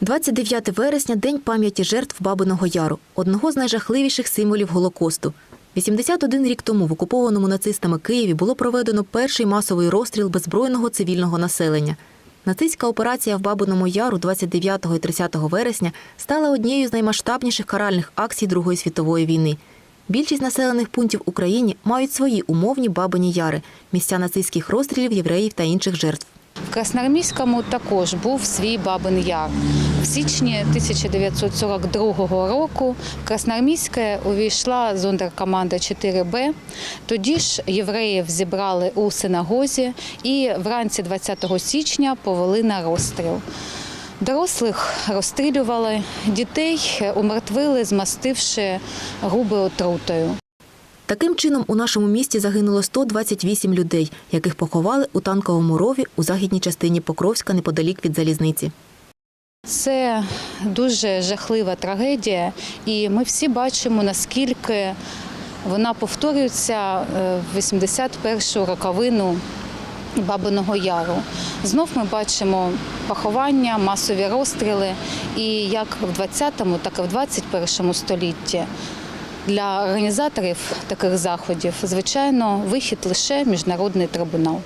29 вересня день пам'яті жертв Бабиного Яру, одного з найжахливіших символів Голокосту. 81 рік тому в окупованому нацистами Києві було проведено перший масовий розстріл беззбройного цивільного населення. Нацистська операція в Бабиному Яру 29 і 30 вересня стала однією з наймасштабніших каральних акцій Другої світової війни. Більшість населених пунктів в Україні мають свої умовні Бабині Яри – місця нацистських розстрілів євреїв та інших жертв. В Красноармійському також був свій Бабин Яр. В січні 1942 року в Красноармійське увійшла зондеркоманда 4Б. Тоді ж євреїв зібрали у синагозі і вранці 20 січня повели на розстріл. Дорослих розстрілювали, дітей умертвили, змастивши губи отрутою. Таким чином, у нашому місті загинуло 128 людей, яких поховали у танковому рові у західній частині Покровська неподалік від залізниці. Це дуже жахлива трагедія, і ми всі бачимо, наскільки вона повторюється е, в 81-шу роковину Бабиного Яру. Знов ми бачимо поховання, масові розстріли, і як в 20-му, так і в 21 столітті. Для організаторів таких заходів, звичайно, вихід лише міжнародний трибунал.